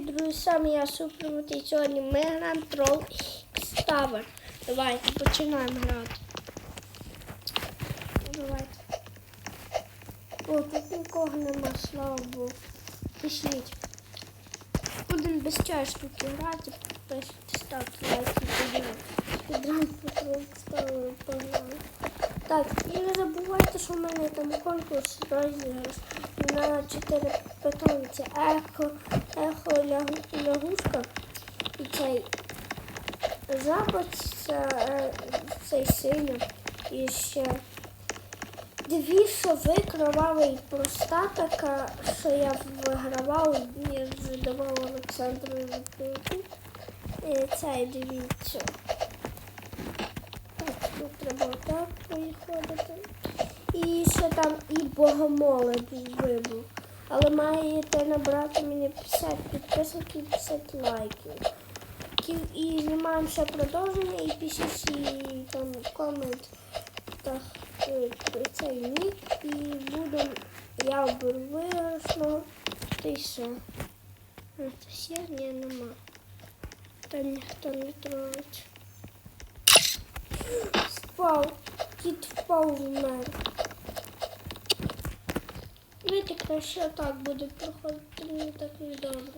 Привіт, друзі, я Супер і сьогодні ми граємо Troll Tower. Давайте починаємо грати. Давайте. О, тут нікого нема, слава Богу. Пішліть. Будемо без чашки грати, підписуйтесь, ставте лайки і підтримуйте. Підтримуйте Troll погнали. Так, і не забувайте, що в мене там конкурс розіграш на 4 питання. Це ехо, ехо лягу- лягушка і цей це, е, цей синій. І ще дві сови, кровава і проста така, що я вигравав, я вже давав Олександру. І цей дивіться. Так, тут треба так виходити. І ще там і богомоли вибув. Але маєте набрати мені 50 підписників, 50 лайків. Кі- І знімаємо ще продовження і пишіть і там комент та е, цей нік і буду я оберу. А, Це ще ні, нема. Там ніхто не троїть. Впав. Кіт впав в мене. Видите, краще так буде проходити, мені так не добре.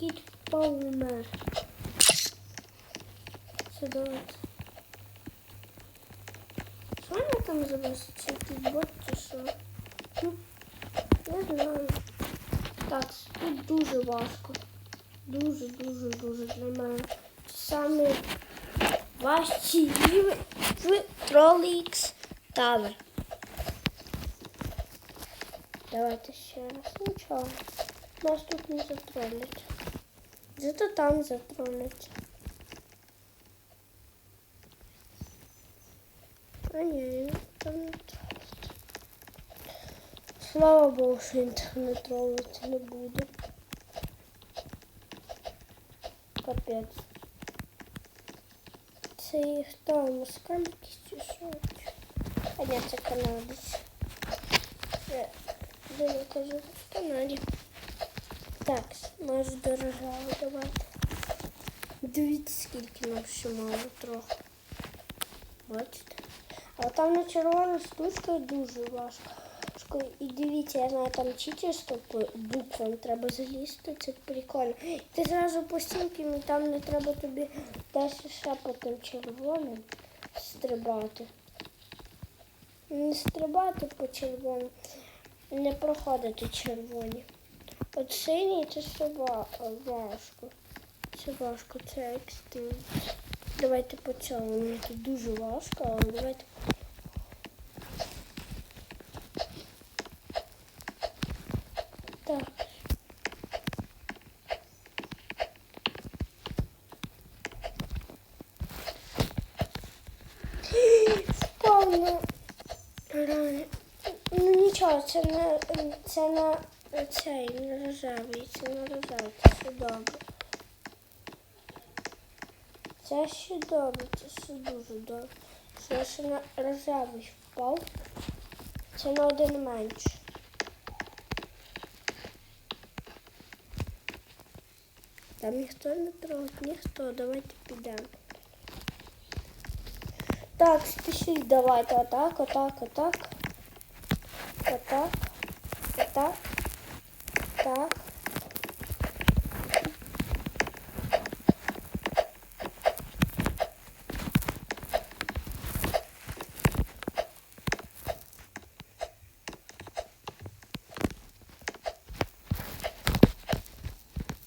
Кіт впав в мене. Все, давайте. Що вони там зависить? Чи якийсь бот чи що? Ну, не знаю. Так, тут дуже важко. Дуже, дуже, дуже для мене. Це саме важчі рівень в Trollix Tower. Давайте ще раз. Нічого. Нас тут не затроллять. Зато там затроллять. А ні, там не троллять. Слава Богу, що він там не троллиться не буде. Капець. Це хто? Москаль якийсь чи що? А ні, це канадець. Це, де я кажу, в Канаді. Так, може дорожало давайте. Дивіться, скільки нам ще мало трохи. Бачите? А там на червону штучку дуже важко. Шко- І дивіться, я знаю, там читерство по буквам треба залізти, це прикольно. Ти зразу по стінкам і там не треба тобі далі по червоним стрибати. Не стрибати по червоним, не проходити червоні. От синій це все важко. Це важко, це екстрим. Давайте по цьому. Мені тут дуже важко, але давайте. Так. Впав на рани. Ну нічого, це не це на цей не рожевий, це не рожевий, це все добре. Це ще добре, це ще дуже добре. Що ще на рожевий впав. Це на один менше. Там ніхто не трогать, ніхто. Давайте підемо. Так, спішіть давайте. Отак, отак, отак. Отак. Отак. Так.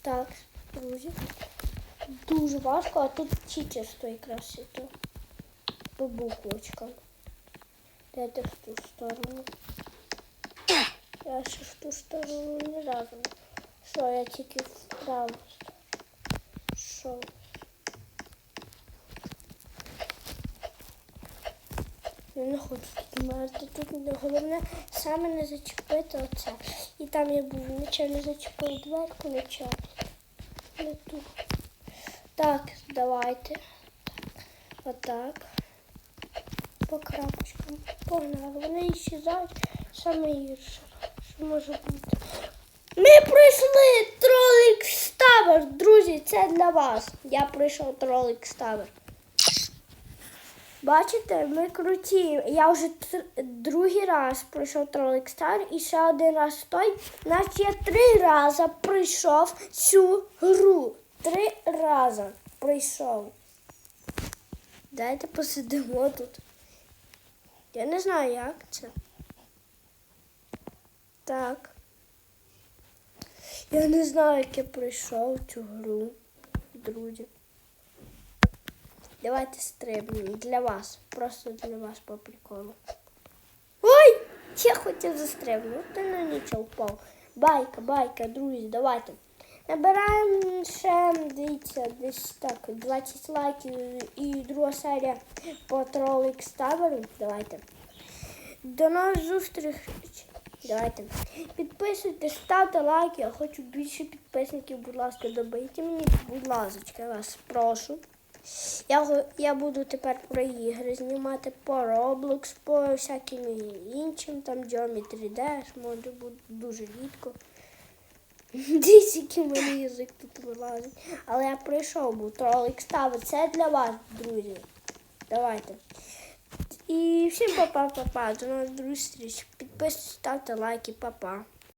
Так, Друзі. Дуже важко, а тут читерство якраз то. По буквочкам. Дайте в ту сторону. Я ще в ту сторону не разу. Що, я тільки вправо. Що? Я не хочу тут вмерти. Тут не- головне саме не зачепити оце. І там я був нічого не зачепив дверку, нічого. Не. Так, давайте. Отак. По крапочкам. Погнали. Вони іщезають саме гірше. Що може бути? Ми пройшли тролик Ставер, друзі, це для вас. Я пройшов тролик Ставер. Бачите, ми круті. Я вже другий раз пройшов тролик Стар і ще один раз той. Значить я три рази пройшов цю гру. Три рази пройшов. Дайте посидимо тут. Я не знаю, як це. Так. Я не знаю, як я пройшов цю гру, друзі. Давайте стрибнемо для вас. Просто для вас по приколу. Ой! Я хотів застрибнути, ну нічого впав. Байка, байка, друзі, давайте. Набираємо ще, дивіться, десь так, 20 лайків і друга серія по тролик ставеру. Давайте. До нових зустріч. Давайте. Підписуйтесь, ставте лайки. Я хочу більше підписників, будь ласка, добийте мені, будь ласка, я вас прошу. Я, я буду тепер про ігри знімати по Roblox, по всяким іншим, там Geometry Dash, може бути дуже рідко. Дивіться, який в язик тут вилазить. Але я прийшов, бо тролик ставить. Це для вас, друзі. Давайте. І всім па-па-па-па. До нових зустріч. Підписуйтесь, ставте лайки, па-па.